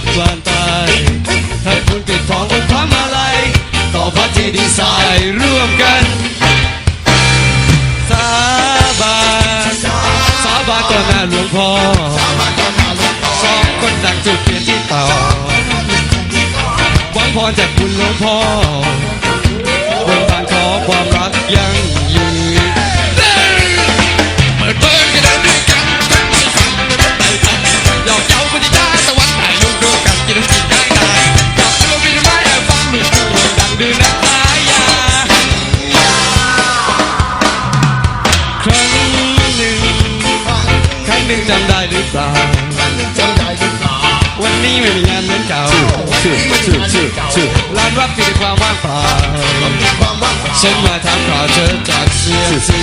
ถกลั่นไปถ้าคุณปิดทองบนพระมาลัยต่อพระที่ดีไซน์ร่วมกัน สาบานสาบานต่อหน้าหลวงพ่อสองคนดังจุดเปลี่ยนที่ต่อหวังพรจากคุณหลวงพ่อบนทางขอความรักยัง นึ่จำได้หรือเปล่าันหนึ่งจำได้หรือเปล่าวันนี้ไม่มีงานเหมือนเก่าชื่อชื่อชื่อชื่อร้านวัดฟีดความว่างเปล่าฉันมาถามข่าวเธอจากเสียสี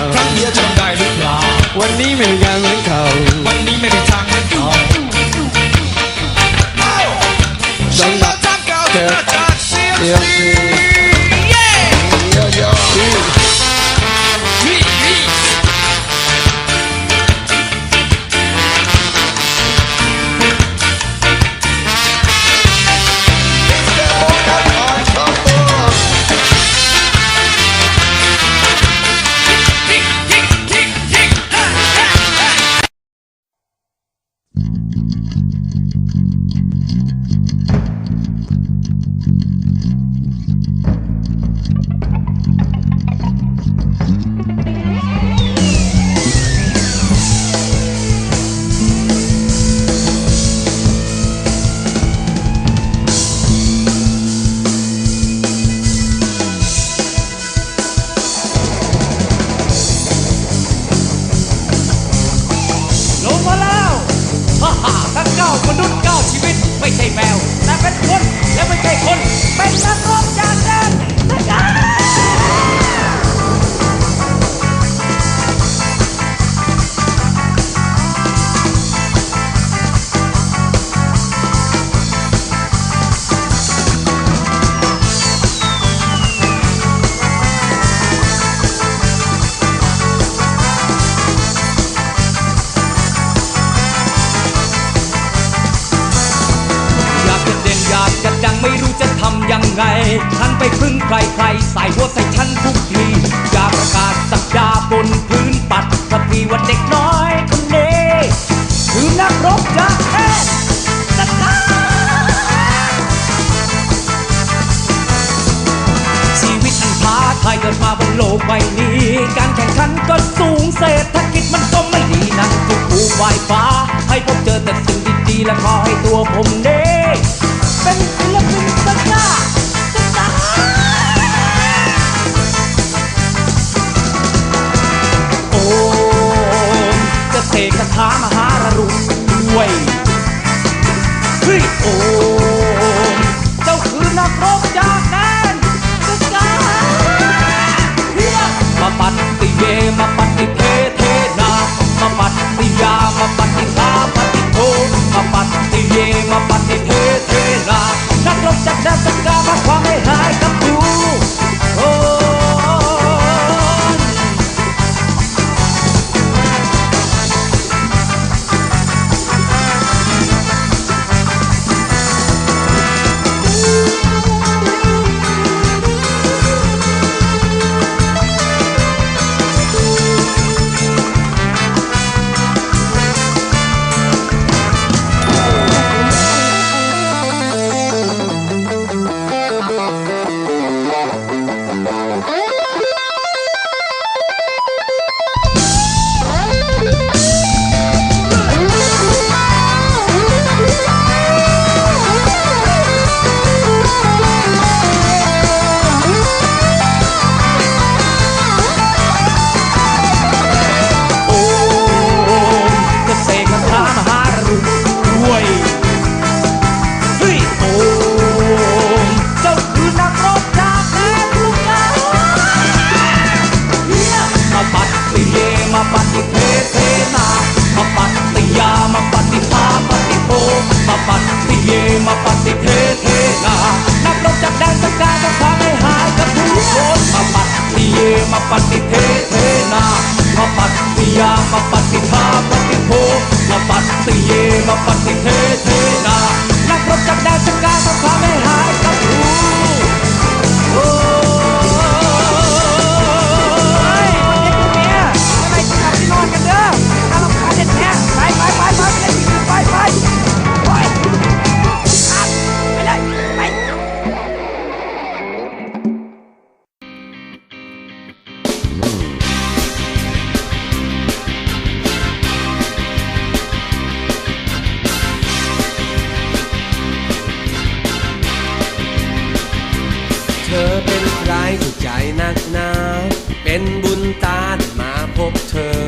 ไปพึ่งใครใครใส่หัวใส่ฉันทุกทีอย่าประกาศสักดาบนพื้นปัดสักทีว่าเด็กน้อยคนนี้คือนักรบจาแค่สัตาชีวิตอันท้าทายเกิดมาบนโลกใบนี้ การแข่งขันก็สูงเศรษฐ ปฏิเทเทนามาปฏิยามาปฏิทาปฏิโพมาปฏิเยมาปฏิเทเทนานักรบจากแดนสกา ธอเป็นใครถูกใจนักหนา เป็นบุญตาได้มาพบเธอ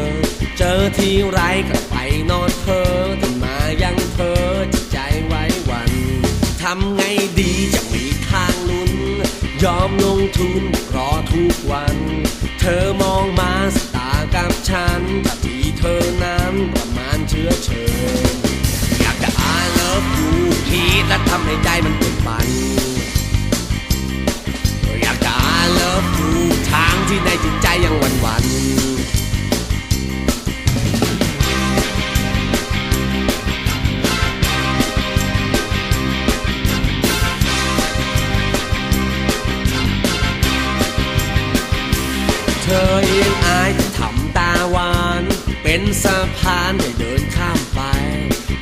เจอทีไรก็ไปนอนเธอแต่มายังเธอจิตใจไว้หวันทำไงดีจะมีทางลุ้น ยอมลงทุนรอทุกวัน เธอมองมาสตากับฉันแต่ที่เธอนั้นประมาณเชื้อเชิญอยากจะ I love you คิดและทำให้ใจมันเป็นฝัน I love you ทางที่ในจิตใจยังหวันหวันเธอเองอายทำตาหวาน เป็นสะพานให้เดินข้ามไป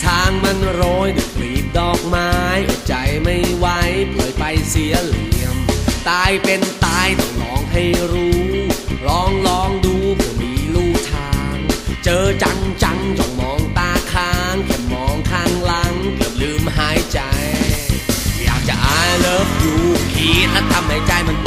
ทางมันโรยด้วยกลีบดอกไม้อดใจไม่ไหวปล่อยไปเสียเลย ตายเป็นตายต้องลองให้รู้ ลองลองดูเพื่อมีลู่ทาง เจอจังจังจ้องมองตาค้างแค่มองข้างหลังเกือบลืมหายใจ อยากจะ I love you คิดและทำให้ใจมัน